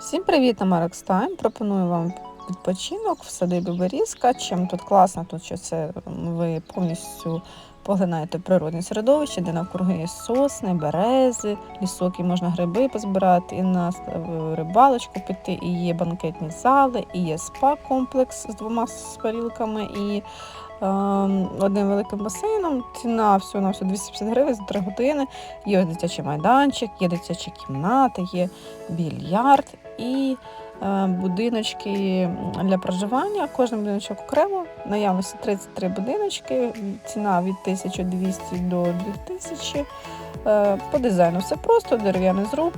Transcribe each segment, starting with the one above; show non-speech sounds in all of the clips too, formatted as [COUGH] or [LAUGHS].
Всім привіт, Тайм. Пропоную вам відпочинок в садибі Берізка. Чим тут класно, тут що це ви повністю поглинаєте природне середовище, де навкруги є сосни, берези, лісок, і можна гриби позбирати, і на е, рибалочку піти, і є банкетні зали, і є спа-комплекс з двома спарілками, і ем, одним великим басейном. Ціна всього на все 250 гривень за 3 години. Є дитячий майданчик, є дитячі кімнати, є більярд і будиночки для проживання. Кожен будиночок окремо. Наявності 33 будиночки, ціна від 1200 до 2000. Е, По дизайну все просто, дерев'яний зруб,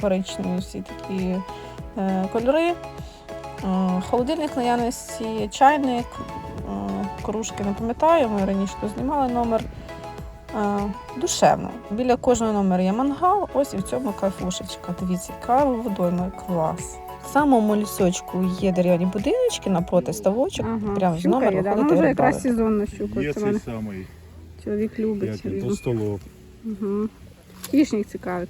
коричневі всі такі е, кольори. Е, Холодильник наявності, чайник, е, кружки не пам'ятаю, ми раніше тут знімали номер. Е, Душевно. Біля кожного номера є мангал, ось і в цьому кайфушечка. Дивіться, кава водойма, клас. В самому лісочку є дерев'яні будиночки напроти ставочок. Прямо з є, да? ходити Ну, вже якраз сезонна щука. Є Це цей мене самий, чоловік любить. як він, рибу. толстолоб. Угу. Хищник цікавить.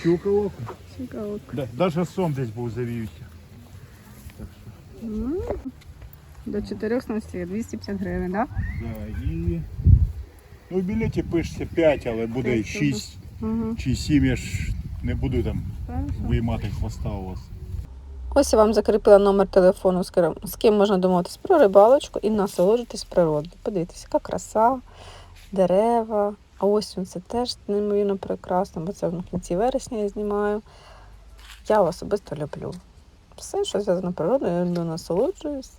Щука окунь. Щука. Да, Даже сом десь був завівся. Так що, М. До 4 снастей, 250 гривень, так? да, і... Ну, в білеті пишеться 5, але буде П'ять, 6 Угу. чи 7, я ж не буду там виймати хвоста у вас. Ось я вам закріпила номер телефону, з ким, можна домовитись про рибалочку і насолоджуватись природою. Подивіться, яка краса, дерева. А ось він це теж неймовірно прекрасно, бо це в кінці вересня я знімаю. Я особисто люблю. Все, що зв'язано з природою, я люблю насолоджуюсь.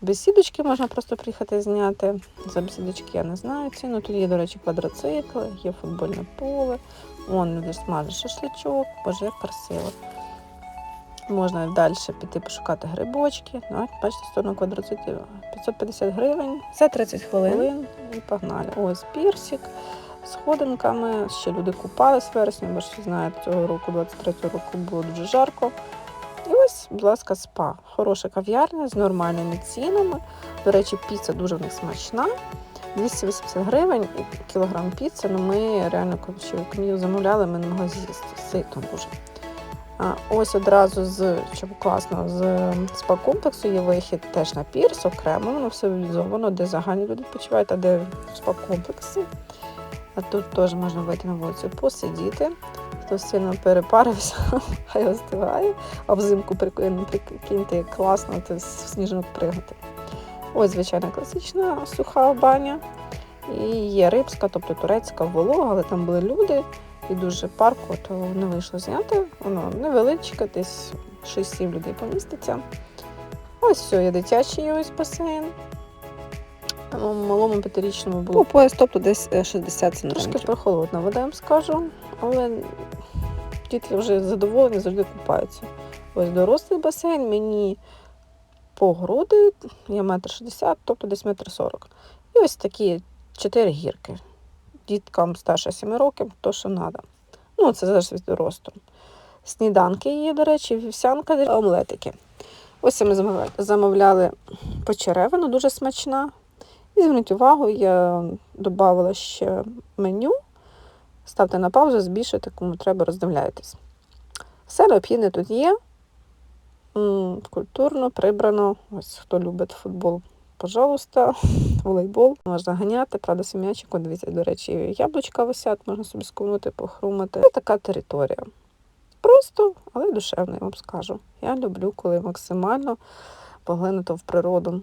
Бесідочки можна просто приїхати зняти. За бесідочки я не знаю ціну. Тут є, до речі, квадроцикли, є футбольне поле. Вон люди смажать шашличок, боже, як красиво. Можна далі піти пошукати грибочки. Ну, от, бачите, сторону квадроциклів 550 гривень. За 30 хвилин і погнали. Ось пірсик з ходинками. Ще люди купались в вересні, бо ж знаєте, цього року, 23-го року було дуже жарко. І ось, будь ласка, спа. Хороша кав'ярня з нормальними цінами. До речі, піца дуже в них смачна. 280 гривень і кілограм піци. Ну ми реально коротше, кмію замовляли, ми не могли з'їсти. Сито дуже. А ось одразу з що класно, з спа-комплексу є вихід теж на пірс, окремо, воно все реалізовано, де загальні люди відпочивають, а де спа-комплексі. А тут теж можна вийти на вулицю, посидіти. Хто сильно перепарився, [LAUGHS] хай остигає, а взимку прикинь- прикиньте, як класно ти в сніжок пригати. Ось, звичайна класична суха баня. І є рибська, тобто турецька волога, але там були люди і дуже парку, то не вийшло зняти. Воно невеличке, десь 6-7 людей поміститься. Ось все, є дитячий ось басейн. У малому п'ятирічному було По пояс, тобто десь е, 60 трошки прохолодна вода, я вам скажу, але діти вже задоволені, завжди купаються. Ось дорослий басейн мені по груди, я метр шістдесят, тобто десь метр сорок. І ось такі чотири гірки. Діткам старше 7 років, то що треба. Ну, це залежить від росту. Сніданки є, до речі, вівсянка, омлетики. Ось ми замовляли почеревину, дуже смачна. І зверніть увагу, я додавала ще меню. Ставте на паузу, збільшуйте, кому треба, роздивляйтесь. Все необхідне тут є. Культурно, прибрано. Ось хто любить футбол, пожалуйста, [LAUGHS] волейбол. Можна ганяти, правда, сум'ячику. Дивіться, до речі, яблучка висять, можна собі скунути, похрумати. Ось така територія. Просто, але душевно, я вам скажу. Я люблю, коли максимально поглинуто в природу.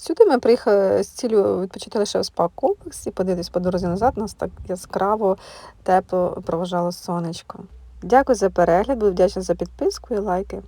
Сюди ми приїхали з цілею відпочити лише в спа-комплексі, подивитись по дорозі назад, нас так яскраво, тепло проважало сонечко. Дякую за перегляд, буду вдячна за підписку і лайки.